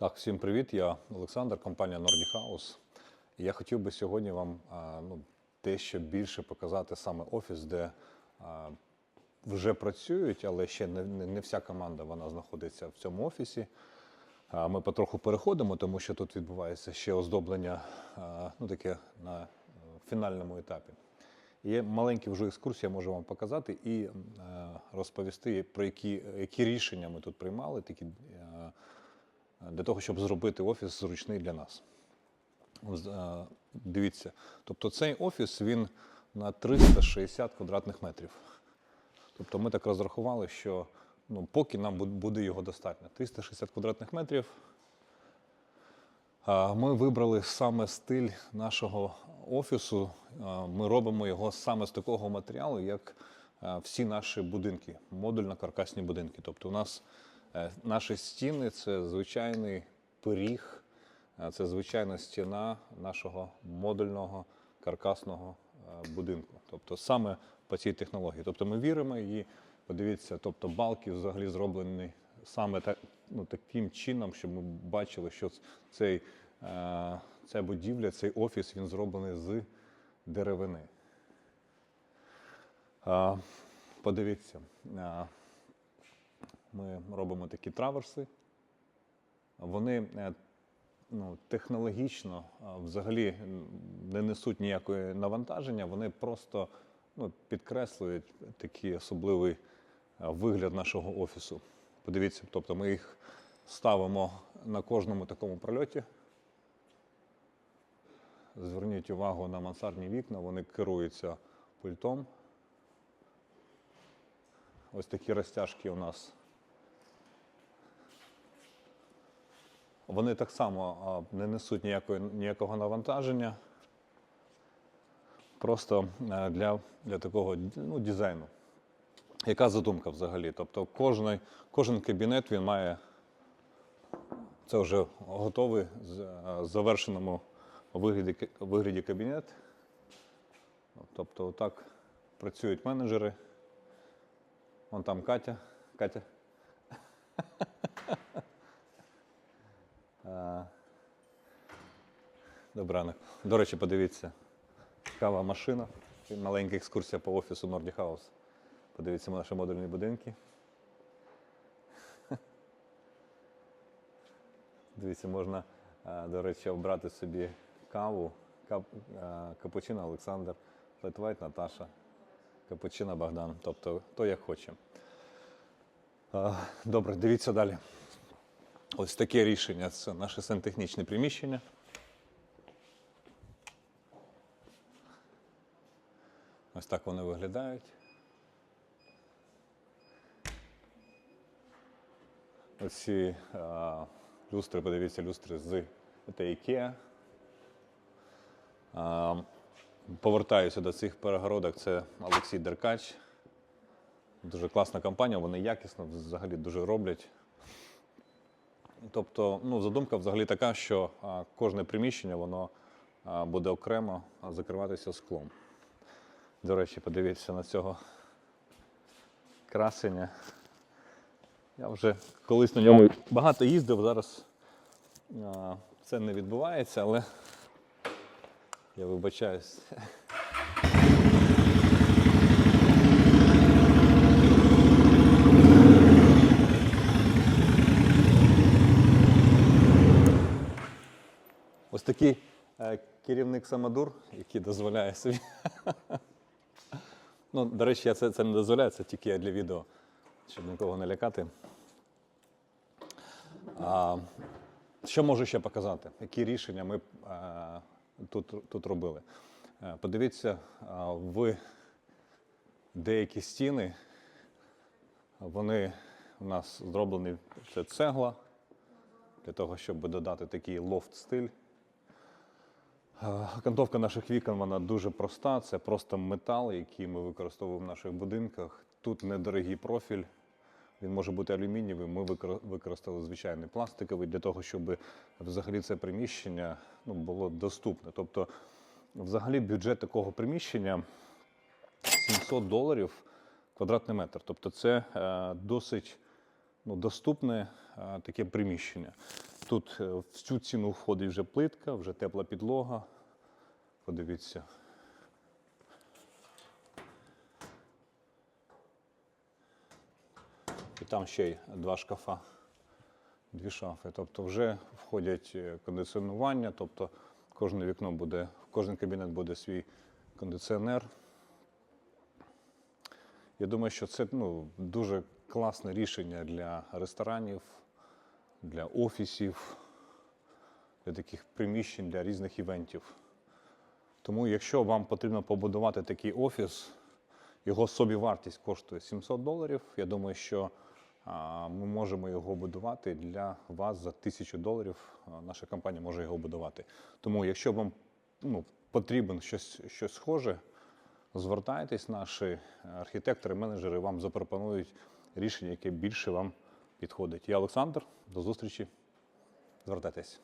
Так, всім привіт. Я Олександр, компанія Nordic House. Я хотів би сьогодні вам ну, дещо більше показати саме офіс, де вже працюють, але ще не, вся команда вона знаходиться в цьому офісі. Ми потроху переходимо, тому що тут відбувається ще оздоблення ну, таке на е, фінальному етапі. Є маленькі вже екскурсії, я можу вам показати і е, розповісти, про які, які рішення ми тут приймали, такі, е, для того, щоб зробити офіс зручний для нас. Е, Дивіться, тобто цей офіс він на 360 квадратних метрів. Тобто ми так розрахували, що ну, поки нам буде його достатньо. 360 квадратних метрів. Ми вибрали саме стиль нашого офісу. Ми робимо його саме з такого матеріалу, як всі наші будинки, модульно-каркасні будинки. Тобто у нас е, наші стіни це звичайний пиріг, це звичайна стіна нашого модульного каркасного е, будинку. Тобто саме по цій технології. Тобто ми віримо і подивіться, тобто балки взагалі зроблені саме так, ну, таким чином, щоб ми бачили, що цей, е, ця будівля, цей офіс він зроблений з деревини. Подивіться, ми робимо такі траверси. Вони е, ну, технологічно взагалі не несуть ніякої навантаження, вони просто ну, підкреслюють такий особливий вигляд нашого офісу. Подивіться, тобто ми їх ставимо на кожному такому прольоті. Зверніть увагу на мансардні вікна, вони керуються пультом. Ось такі розтяжки у нас. Вони так само не несуть ніякої, ніякого навантаження. Просто е, для, для такого ну, дизайну. Яка задумка взагалі? Тобто кожен, кожен кабінет він має це вже готовий з- е, завершеному вигляді, вигляді кабінет. Тобто отак працюють менеджери. Вон там Катя. Катя. Добрий. До речі, подивіться. Кава машина. Маленька екскурсія по офісу Nordic House. Подивіться наші модульні будинки. Дивіться, можна, е, до речі, обрати собі каву. Кап, е, капучино Олександр, Литвайт Наташа, капучино Богдан. Тобто, то як хоче. Е, Добре, дивіться далі. Ось таке рішення. Це наше сантехнічне приміщення. Ось так вони виглядають. Оці а, люстри, подивіться, люстри з. А, повертаюся до цих перегородок. Це Олексій Деркач. Дуже класна компанія, вони якісно взагалі дуже роблять. Тобто, ну, задумка взагалі така, що а, кожне приміщення воно а, буде окремо закриватися склом. До речі, подивіться на цього красення. Я вже колись на ньому багато їздив, зараз а, це не відбувається, але я вибачаюсь. Ось такий е, керівник Самодур, який дозволяє собі. Ну, до речі, я це, це не дозволяю, це тільки я для відео, щоб нікого не лякати. А, що можу ще показати? Які рішення ми а, тут, тут робили? Е, Подивіться, а, в деякі стіни вони у нас зроблені це цегла для того, щоб додати такий лофт-стиль. Е, Окантовка наших вікон вона дуже проста. Це просто метал, який ми використовуємо в наших будинках. Тут недорогий профіль. Він може бути алюмінієвий. Ми використали звичайний пластиковий для того, щоб взагалі це приміщення ну, було доступне. Тобто, взагалі, бюджет такого приміщення 700 доларів квадратний метр. Тобто, це е, досить ну, доступне е, таке приміщення. Тут е, в цю ціну входить вже плитка, вже тепла підлога. Подивіться. І там ще й два шкафа, дві шафи. Тобто вже входять е, кондиціонування, тобто кожне вікно буде, кожен кабінет буде свій кондиціонер. Я думаю, що це ну, дуже класне рішення для ресторанів, для офісів, для таких приміщень, для різних івентів. Тому, якщо вам потрібно побудувати такий офіс, його собівартість коштує 700 доларів. Я думаю, що ми можемо його будувати для вас за 1000 доларів. Наша компанія може його будувати. Тому, якщо вам ну, потрібен щось, щось схоже, звертайтесь, наші архітектори, менеджери вам запропонують рішення, яке більше вам підходить. Я Олександр, до зустрічі. Звертайтесь.